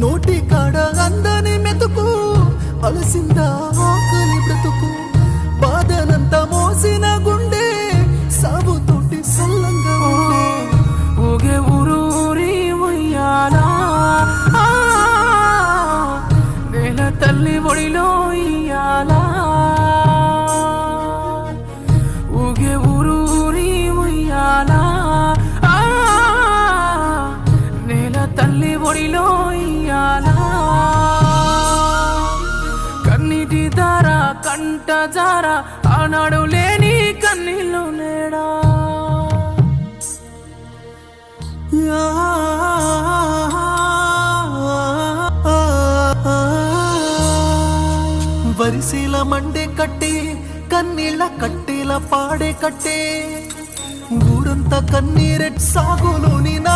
నోటి కాడ అందని మెతుకు అలసిందా ఆకలి బ్రతుకు. బాధలంతా మోసిన గుండె సాగుతోటి సల్లంగా ఊగే ఊరు ఊరి ఉయ్యాలా నేల తల్లి ఒడిలో ఇయ్యాలా. ఊగే ఊరు ఊరి ఉయ్యాలా నేల తల్లి ఒడిలో కన్నీటి ధార కంట జార ఆనాడు లేని కన్నీళ్ళు నేడా. వరిసీల మండే కట్టే కన్నీళ్ళ కట్టేల పాడే కట్టే. ఊరంతా కన్నీరెట్ సాగులోని నా